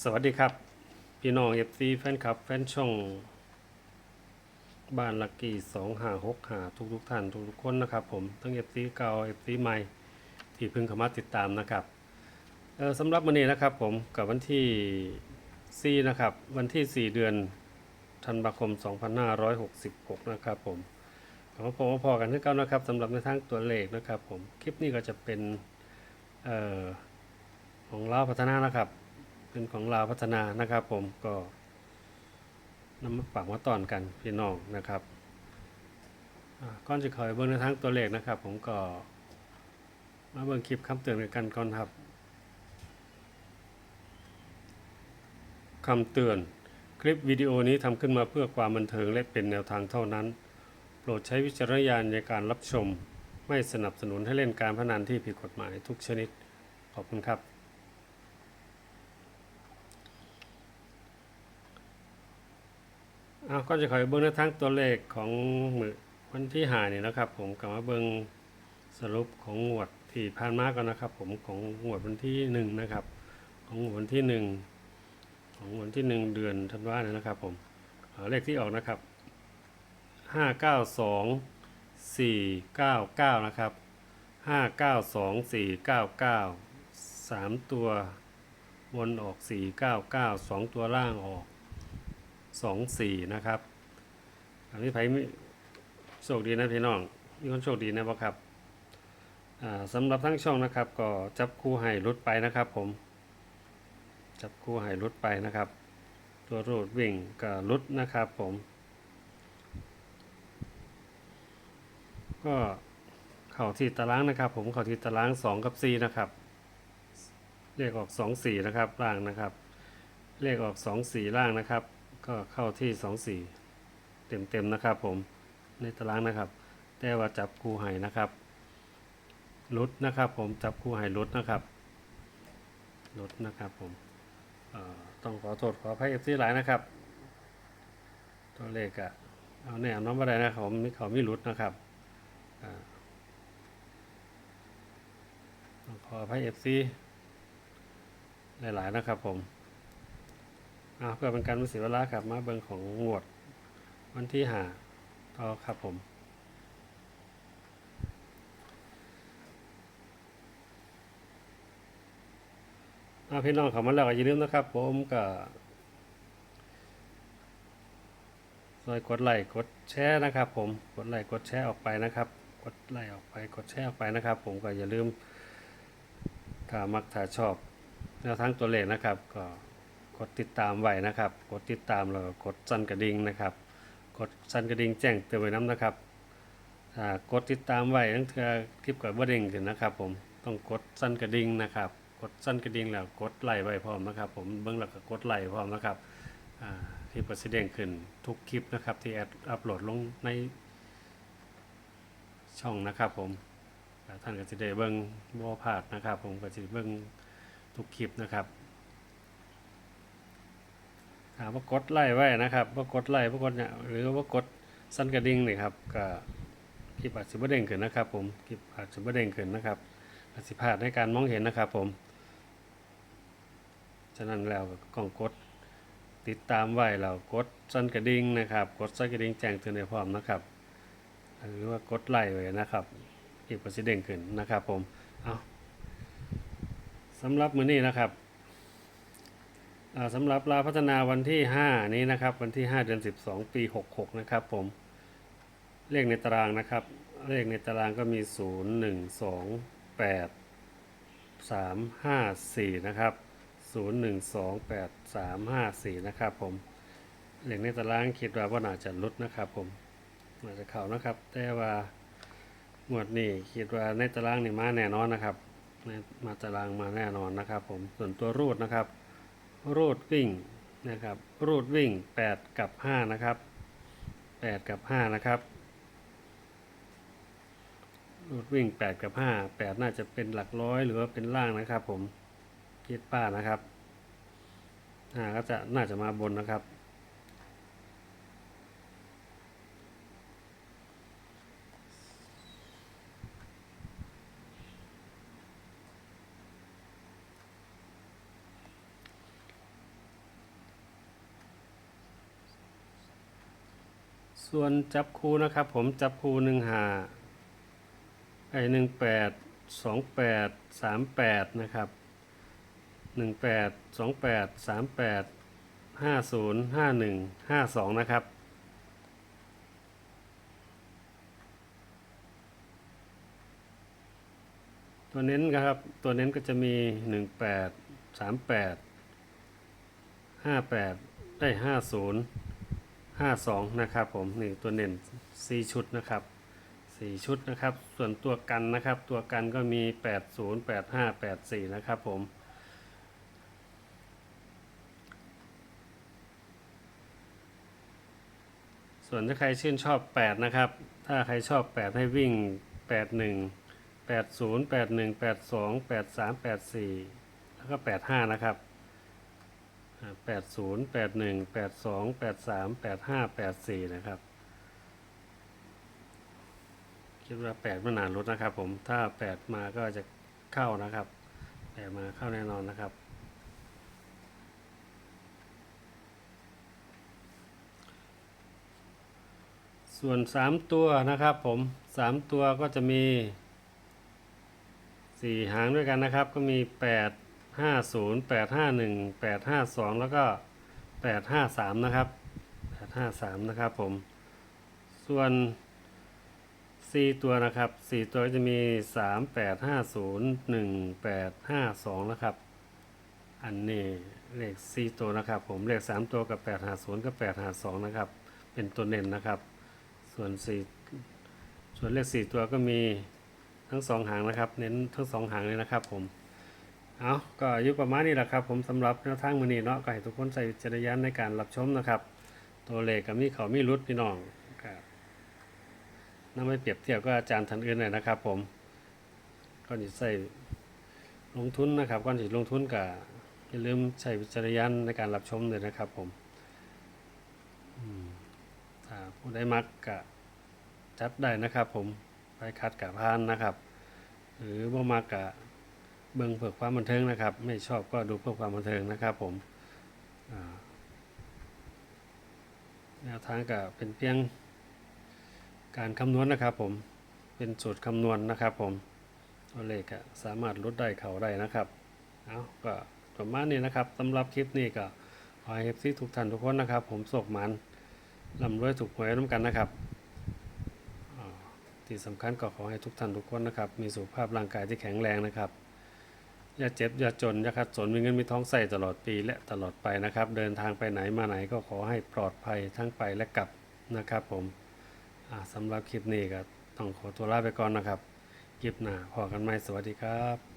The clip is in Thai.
สวัสดีครับ พี่น้องเอฟซีแฟนคลับ แฟนช่อง บ้านลักกี้สองหาหกหาทุกทุกท่านทุกทุกคนนะครับผมทั้งเอฟซีเก่าเอฟซีใหม่ ที่เพิ่งเข้ามาติดตามนะครับเออสำหรับวันนี้นะครับผมกับวันที่ 4 นะครับ วันที่ 4 เดือนธันวาคม 2566 นะครับผมขอพบพอกันที่เก้านะครับสำหรับในทางตัวเลขนะครับผมคลิปนี้ก็จะเป็นออของเราพัฒนานะครับ เป็นของลาวพัฒนานะครับผมก็นำมาฝากมาตอนกันพี่น้องนะครับก่อนจะขอไปเบิ่งในทางตัวเลขนะครับ ผมก็มาเบิ่งคลิปคำเตือนกันก่อนครับคำเตือนคลิปวิดีโอนี้ทำขึ้นมาเพื่อความบันเทิงและเป็นแนวทางเท่านั้น โปรดใช้วิจารณญาณในการรับชม ไม่สนับสนุนให้เล่นการพนันที่ผิดกฎหมายทุกชนิด ขอบคุณครับ เอาก็จะขอเบิ้งในทั้งตัวเลขของมือวันที่หานี่นะครับ ผมกลับมาเบิ้งสรุปของงวดที่ผ่านมาก่อนนะครับ ผมของงวดวันที่หนึ่งนะครับ ของงวดวันที่หนึ่งของวันที่หนึ่งเดือนธันวาเนี่ยนะครับ ผมเเลขที่ออกนะครับห้าเก้าสองสี่เก้าเก้านะครับห้าเก้าสองสี่เก้าเก้าสามตัววนออกสี่เก้าเก้าสองตัวล่างออก สองสี่นะครับอันนี้ไผ่โชคดีนะพี่น้องมีคนโชคดีนะบ่ครับอ่าสำหรับทั้งช่องนะครับ ก็จับคู่ให้รุดไปนะครับ ผม จับคู่ให้รุดไปนะครับ ตัวรูดวิ่งก็รุดนะครับ ผม ก็เข่าที่ตารางนะครับ ผมเข่าที่ตารางสองกับสี่นะครับเลขออกสองสี่นะครับล่างนะครับ เลขออกสองสี่ล่างนะครับ ก็เข้าที่สองสี่เต็มเต็มๆนะครับผมในตารางนะครับ แต่ว่าจับคู่ไห้นะครับลุดนะครับ ผมจับคู่ไห้ลุดนะครับลุดนะครับผมต้องขอโทษขออภัยเอฟซีหลายนะครับ ตัวเลขอะเอาแน่น้องอะไรนะครับผมมีเขามีลุดนะครับอ่าต้องขออภัยเอฟซีหลายๆนะครับผม เพื่อเป็นการม่เสียเวลาครับมาเบิงของงวด วันที่หาต่อครับผมพี่น้องเขามาแล้วก็อย่าลืมนะครับ ผมก็ซอยกดไลค์กดแชร์นะครับ ผมกดไลค์กดแชร์ออกไปนะครับ กดไลค์ออกไปกดแชร์ออกไปนะครับ ผมก็อย่าลืมถ้ามักถ้าชอบแนวทางตัวเลขนะครับ ก็ กดติดตามไว้นะครับ กดติดตามแล้วกดสั่นกระดิ่งนะครับ กดสั่นกระดิ่งแจ้งเตือนไว้น้ำนะครับกดติดตามไว้ตั้งแต่คลิปกับว่เด้งขึ้นนะครับผมต้องกดสั่นกระดิ่งนะครับ กดสั่นกระดิ่งแล้วกดไลค์ไว้พร้อมนะครับ ผมเบื้องหลังก็กดไลค์พร้อมนะครับอ่าคลิปก็สิเด้งขึ้นทุกคลิปนะครับที่แอดอัปโหลดลงในช่องนะครับผมท่านก็จะได้เบิ่งบ่พลาดนะครับ ผมก็จะเบิ่งทุกคลิปนะครับ ถามว่ากดไล่ไว้นะครับว่ากดไล่ว่ากดเนี่ยหรือว่ากดสั้นกระดิ่งนี่ครับก็คลิปอาจจะไม่เด้งขึ้นนะครับ ผมคลิปอาจจะไม่เด้งขึ้นนะครับอาจจะพลาดในการมองเห็นนะครับ ผมฉะนั้นแล้วก็ต้องกดติดตามไว้แล้วกดสั้นกระดิ่งนะครับ กดสั้นกระดิ่งแจ้งเตือนในพร้อมนะครับ หรือว่ากดไล่ไว้นะครับคลิปก็จะเด้งขึ้นนะครับ ผมเอาสำหรับมื้อนี้นะครับ สำหรับลาพัฒนาวันที่ 5 นี้นะครับ วันที่ 5 เดือน 12 ปี 66 นะครับผม เลขในตารางนะครับ เลขในตารางก็มี 0 1 2 8 3 5 4 นะครับ 0 1 2 8 3 5 4 นะครับผม เลขในตารางคิดว่าว่าน่าจะลดนะครับผมน่าจะเข้านะครับ แต่ว่างวดนี้คิดว่าในตารางนี่มาแน่นอนนะครับ มาตารางมาแน่นอนนะครับ ผมส่วนตัวรูดนะครับ รูดวิ่งนะครับ รูดวิ่ง 8 กับ 5 นะครับ 8 กับ 5 นะครับ รูดวิ่ง 8 กับ 5 8 น่าจะเป็นหลักร้อยหรือว่าเป็นล่างนะครับ ผมคิดป้านะครับ5ก็จะน่าจะมาบนนะครับ ส่วนจับคูนะครับ ผมจับคูหนึ่งหาไอหนึ่งแปดสองแปดสามแปดนะครับหนึ่งแปดสองแปดสามแปดห้าศูนย์ห้าหนึ่งห้าสองนะครับตัวเน้นนะครับ ตัวเน้นก็จะมีหนึ่งแปดสามแปดห้าแปดได้ห้าศูนย์ห้าสองนะครับผมนี่ตัวเน้นสี่ชุดนะครับสี่ชุดนะครับ ส่วนตัวกันนะครับ ตัวกันก็มีแปดศูนย์แปดห้าแปดสี่นะครับผมส่วนถ้าใครชื่นชอบ 8 นะครับ ถ้าใครชอบ 8 ให้วิ่ง 81 80 81 82 83 84 แล้วก็ 85 นะครับ 80 81 82 83 85 84 นะครับ คิดว่า 8 มันนานลดนะครับผมถ้า 8 มาก็จะเข้านะครับ 8 มาเข้าแน่นอนนะครับ ส่วน 3 ตัวนะครับผม 3 ตัวก็จะมี 4 หางด้วยกันนะครับ ก็มี 8 5 0 8 5 1 8 5 2แล้วก็8 5 3นะครับ8 5 3นะครับผม ส่วน4ตัวนะครับ4ตัวจะมี3 8 5 0 1 8 5 2นะครับ อันนี้เลข4ตัวนะครับ ผมเลข3ตัวกับ8 5 0กับ8 5 2นะครับ เป็นตัวเน้นนะครับ ส่วนสี่ส่วนเลขสี่ตัวก็มีทั้งสองหางนะครับ เน้นทั้งสองหางเลยนะครับผม เอาก็อยุประมาณนี้แหละครับผมสำหรับแนวทางมือนี้เนาะก็ให้ทุกคนใส่จรณญาณในการรับชมนะครับ ตัวเลขกับมีเขามีรุดพี่น้องครับนำไปเปรียบเทียบกับอาจารย์ท่านอื่นเลยนะครับ ผมก่อนที่ใส่ลงทุนนะครับก่อนที่ลงทุนก็อย่าลืมใช้วิจารณญาณในการรับชมเลยนะครับ ผมถ้าผู้ได้มักกะจัดได้นะครับ ผมไปคัดกับพานนะครับ หรือบ่มักกะ เบิ่งเพื่อความบันเทิงนะครับ ไม่ชอบก็ดูเพื่อความบันเทิงนะครับ ผมแนวทางก็เป็นเพียงการคำนวณนะครับ ผมเป็นสูตรคำนวณนะครับ ผมตัวเลขก็สามารถลดได้เขาได้นะครับเอาก็ประมาณนี้นะครับสำหรับคลิปนี้ก็ขอให้เอฟซีทุกท่านทุกคนนะครับ ผมโศกมันร่ำรวยถูกหวยน้ำกันนะครับที่สำคัญก็ขอให้ทุกท่านทุกคนนะครับ มีสุขภาพร่างกายที่แข็งแรงนะครับ อย่าเจ็บอย่าจนอย่าขัดสนมีเงินมีท้องใส่ตลอดปีและตลอดไปนะครับ เดินทางไปไหนมาไหนก็ขอให้ปลอดภัยทั้งไปและกลับนะครับผมสำหรับคลิปนี้ก็ต้องขอตัวลาไปก่อนนะครับคลิปหน้าพอกันไหมสวัสดีครับ